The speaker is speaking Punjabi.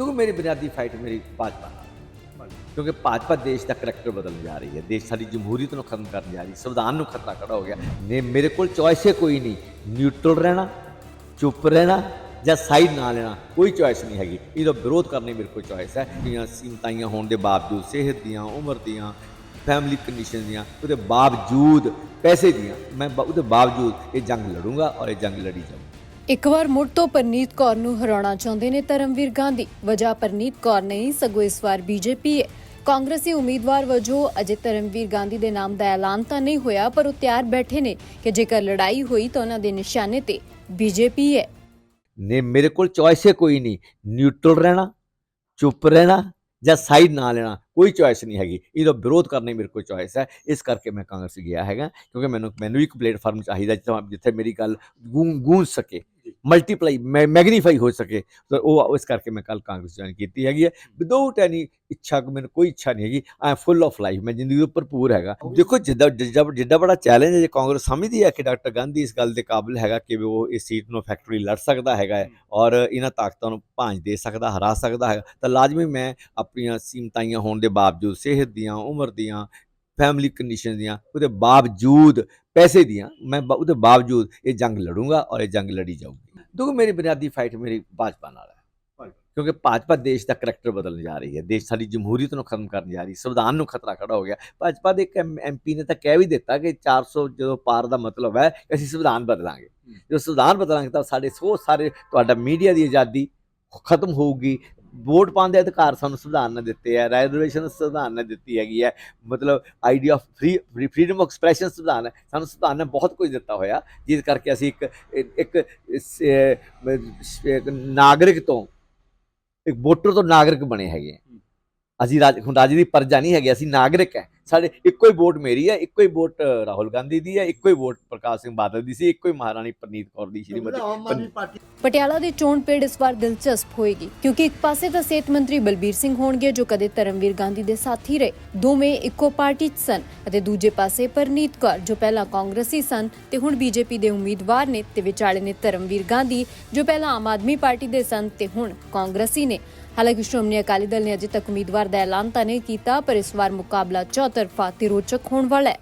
ਕਿਉਂਕਿ ਮੇਰੀ ਬੁਨਿਆਦੀ ਫਾਈਟ ਮੇਰੀ ਭਾਜਪਾ ਨਾਲ। ਕਿਉਂਕਿ ਭਾਜਪਾ ਦੇਸ਼ ਦਾ ਕਰੈਕਟਰ ਬਦਲਣ ਜਾ ਰਹੀ ਹੈ। ਦੇਸ਼ ਸਾਡੀ ਜਮਹੂਰੀਅਤ ਨੂੰ ਖਤਮ ਕਰਨ ਜਾ ਰਹੀ ਸੰਵਿਧਾਨ ਨੂੰ ਖਤਰਾ ਖੜਾ ਹੋ ਗਿਆ। ਨੇ ਮੇਰੇ ਕੋਲ ਚੋਇਸ ਹੀ ਕੋਈ ਨਹੀਂ। ਨਿਊਟਰਲ ਰਹਿਣਾ, ਚੁੱਪ ਰਹਿਣਾ ਜਾਂ ਸਾਈਡ ਨਾ ਲੈਣਾ, ਕੋਈ ਚੋਇਸ ਨਹੀਂ ਹੈਗੀ। ਇਹਦਾ ਵਿਰੋਧ ਕਰਨੀ ਮੇਰੇ ਕੋਲ ਚੋਇਸ ਹੈ। ਦੀਆਂ ਸੀਮਤਾਈਆਂ ਹੋਣ ਦੇ ਬਾਵਜੂਦ, ਸਿਹਤ ਦੀਆਂ, ਉਮਰ ਦੀਆਂ ਫੈਮਿਲੀ ਕੰਡੀਸ਼ਨ ਦੀਆਂ, ਉਹਦੇ ਬਾਵਜੂਦ ਪੈਸੇ ਦੀਆਂ, ਮੈਂ ਉਹਦੇ ਬਾਵਜੂਦ ਇਹ ਜੰਗ ਲੜੂੰਗਾ ਔਰ ਇਹ ਜੰਗ ਲੜੀ ਜਾਊਂਗਾ। ਇੱਕ ਵਾਰ ਮੁੜ ਤੋਂ ਪਰਨੀਤ ਕੌਰ ਨੂੰ ਹਰਾਉਣਾ ਚਾਹੁੰਦੇ ਨੇ ਧਰਮਵੀਰ ਗਾਂਧੀ। ਵਜ੍ਹਾ ਪਰਨੀਤ ਕੌਰ ਨਹੀਂ, ਸਗੋਂ ਇਸ ਵਾਰ ਬੀਜੇਪੀ ਹੈ ਕਾਂਗਰਸੀ ਉਮੀਦਵਾਰ ਵਜੋਂ ਅਜੇ ਧਰਮਵੀਰ ਗਾਂਧੀ ਦੇ ਨਾਮ ਦਾ ਐਲਾਨ ਤਾਂ ਨਹੀਂ ਹੋਇਆ, ਪਰ ਉਹ ਤਿਆਰ ਬੈਠੇ ਨੇ ਕਿ ਜੇਕਰ ਲੜਾਈ ਹੋਈ ਤਾਂ ਉਹਨਾਂ ਦੇ ਨਿਸ਼ਾਨੇ ਤੇ ਬੀਜੇਪੀ ਹੈ ਨੇ ਮੇਰੇ ਕੋਲ ਚੋਇਸ ਹੀ ਕੋਈ ਨਹੀਂ। ਨਿਊਟਰਲ ਰਹਿਣਾ, ਚੁੱਪ ਰਹਿਣਾ ਜਾਂ ਸਾਈਡ ਨਾ ਲੈਣਾ, ਕੋਈ ਚੋਇਸ ਨਹੀਂ ਹੈਗੀ। ਇਹਦਾ ਵਿਰੋਧ ਕਰਨੀ ਮੇਰੇ ਕੋਲ ਚੋਇਸ ਹੈ। ਇਸ ਕਰਕੇ ਮੈਂ ਕਾਂਗਰਸ ਗਿਆ ਹੈਗਾ, ਕਿਉਂਕਿ ਮੈਨੂੰ ਮੈਨੂੰ ਇੱਕ ਪਲੇਟਫਾਰਮ ਚਾਹੀਦਾ ਜਿੱਥੇ ਜਿੱਥੇ ਮੇਰੀ ਗੱਲ ਗੂੰ- ਗੂੰਜ ਸਕੇ। ਮਲਟੀਪਲਾਈ ਮੈਗਨੀਫਾਈ ਹੋ ਸਕੇ। ਤਾਂ ਉਹ ਇਸ ਕਰਕੇ ਮੈਂ ਕੱਲ ਕਾਂਗਰਸ ਜੁਆਇਨ ਕੀਤੀ ਹੈਗੀ ਹੈ। ਵਿਦਆਊਟ ਐਨੀ ਇੱਛਾ ਮੈਨੂੰ ਕੋਈ ਇੱਛਾ ਨਹੀਂ ਹੈਗੀ। I am full of life ਮੈਂ ਜ਼ਿੰਦਗੀ ਤੋਂ ਭਰਪੂਰ ਹੈਗਾ। ਦੇਖੋ ਜਿੱਦਾਂ ਜਿੱਦਾਂ ਜਿੱਦਾਂ ਬੜਾ ਚੈਲੰਜ ਹੈ ਜੇ ਕਾਂਗਰਸ ਸਮਝਦੀ ਹੈ ਕਿ ਡਾਕਟਰ ਗਾਂਧੀ ਇਸ ਗੱਲ ਦੇ ਕਾਬਿਲ ਹੈਗਾ ਕਿ ਉਹ ਇਸ ਸੀਟ ਨੂੰ ਫੈਕਟਰੀ ਲੜ ਸਕਦਾ ਹੈਗਾ ਔਰ ਇਹਨਾਂ ਤਾਕਤਾਂ ਨੂੰ ਭਾਂਜ ਦੇ ਸਕਦਾ ਹਰਾ ਸਕਦਾ ਹੈ ਤਾਂ ਲਾਜ਼ਮੀ ਮੈਂ ਆਪਣੀਆਂ ਸੀਮਤਾਈਆਂ ਹੋਣ ਦੇ ਬਾਵਜੂਦ ਸਿਹਤ ਦੀਆਂ ਉਮਰ ਦੀਆਂ ਫੈਮਿਲੀ ਕੰਡੀਸ਼ਨ ਦੀਆਂ ਉਹਦੇ ਬਾਵਜੂਦ ਪੈਸੇ ਦੀਆਂ ਮੈਂ ਉਹਦੇ ਬਾਵਜੂਦ ਇਹ ਜੰਗ ਲੜੂੰਗਾ ਔਰ ਇਹ ਜੰਗ ਲੜੀ ਜਾਊਗੀ। ਕਿਉਂਕਿ ਮੇਰੀ ਬੁਨਿਆਦੀ ਫਾਈਟ ਮੇਰੀ ਭਾਜਪਾ ਨਾਲ ਹੈ। ਕਿਉਂਕਿ ਭਾਜਪਾ ਦੇਸ਼ ਦਾ ਕਰੈਕਟਰ ਬਦਲਣ ਜਾ ਰਹੀ ਹੈ। ਦੇਸ਼ ਸਾਡੀ ਜਮਹੂਰੀਅਤ ਨੂੰ ਖਤਮ ਕਰਨ ਜਾ ਰਹੀ ਹੈ। ਸੰਵਿਧਾਨ ਨੂੰ ਖਤਰਾ ਖੜਾ ਹੋ ਗਿਆ। ਭਾਜਪਾ ਦੇ ਇੱਕ ਐਮਪੀ ਨੇ ਤਾਂ ਕਹਿ ਵੀ ਦਿੱਤਾ ਕਿ 400 ਜਦੋਂ ਪਾਰ ਦਾ ਮਤਲਬ ਹੈ ਕਿ ਅਸੀਂ ਸੰਵਿਧਾਨ ਬਦਲਾਂਗੇ। ਜਦੋਂ ਸੰਵਿਧਾਨ ਬਦਲਾਂਗੇ ਤਾਂ ਸਾਡੇ ਸੋ ਸਾਰੇ ਤੁਹਾਡਾ ਮੀਡੀਆ ਦੀ ਆਜ਼ਾਦੀ ਖਤਮ ਹੋਊਗੀ। ਵੋਟ ਪਾਉਣ ਦੇ ਅਧਿਕਾਰ ਸਾਨੂੰ ਸੰਵਿਧਾਨ ਨੇ ਦਿੱਤੇ ਹੈ ਰੈਜ਼ਰਵੇਸ਼ਨ ਸੰਵਿਧਾਨ ਨੇ ਦਿੱਤੀ ਹੈਗੀ ਹੈ ਮਤਲਬ idea of free freedom of expression ਸੰਵਿਧਾਨ ਹੈ ਸਾਨੂੰ ਸੰਵਿਧਾਨ ਨੇ ਬਹੁਤ ਕੁਝ ਦਿੱਤਾ ਹੋਇਆ ਜਿਸ ਕਰਕੇ ਅਸੀਂ ਇੱਕ ਇੱਕ ਨਾਗਰਿਕ ਤੋਂ ਇੱਕ ਵੋਟਰ ਤੋਂ ਨਾਗਰਿਕ ਬਣੇ ਹੈਗੇ। ਅਸੀਂ ਰਾਜ ਹੁਣ ਰਾਜ ਦੀ ਪਰਜਾ ਨਹੀਂ ਹੈਗੇ ਅਸੀਂ ਨਾਗਰਿਕ ਹੈ ਸਾਡੇ ਇੱਕੋ ਹੀ ਵੋਟ ਮੇਰੀ ਹੈ ਇੱਕੋ ਹੀ ਵੋਟ ਰਾਹੁਲ ਗਾਂਧੀ ਦੀ ਹੈ ਇੱਕੋ ਹੀ ਵੋਟ ਪ੍ਰਕਾਸ਼ ਸਿੰਘ ਬਾਦਲ ਦੀ ਸੀ ਇੱਕੋ ਹੀ ਮਹਾਰਾਣੀ ਪ੍ਰਨੀਤ ਕੌਰ ਦੀ ਸ਼੍ਰੀਮਤੀ ਪਟਿਆਲਾ ਦੀ ਚੋਣ ਪੇੜ ਇਸ ਵਾਰ ਦਿਲਚਸਪ ਹੋਏਗੀ ਕਿਉਂਕਿ ਇੱਕ ਪਾਸੇ ਤਾਂ ਸਿਹਤ ਮੰਤਰੀ ਬਲਬੀਰ ਸਿੰਘ ਹੋਣਗੇ ਜੋ ਕਦੇ ਧਰਮਵੀਰ ਗਾਂਧੀ ਦੇ ਸਾਥੀ ਰਹੇ। ਦੋਵੇਂ ਇੱਕੋ ਪਾਰਟੀ 'ਚ ਸਨ ਅਤੇ ਦੂਜੇ ਪਾਸੇ ਪਰਨੀਤ ਕੌਰ ਜੋ ਪਹਿਲਾਂ ਕਾਂਗਰਸੀ ਸਨ ਤੇ ਹੁਣ ਬੀਜੇਪੀ ਦੇ ਉਮੀਦਵਾਰ ਨੇ ਤੇ ਵਿਚਾਲੇ ਨੇ ਧਰਮਵੀਰ ਗਾਂਧੀ ਜੋ ਪਹਿਲਾਂ ਆਮ ਆਦਮੀ ਪਾਰਟੀ ਦੇ ਸਨ ਤੇ ਹੁਣ ਕਾਂਗਰਸੀ ਨੇ। ਹਾਲਾਂਕਿ ਸ਼੍ਰੋਮਣੀ ਅਕਾਲੀ ਦਲ ਨੇ ਅਜੇ ਤੱਕ ਉਮੀਦਵਾਰ ਦਾ ਐਲਾਨ ਤਾਂ ਨਹੀਂ ਕੀਤਾ ਪਰ ਇਸ ਵਾਰ ਮੁਕਾਬਲਾ ਚੌਤਰਫਾ ਤੇ ਰੋਚਕ ਹੋਣ ਵਾਲਾ ਹੈ।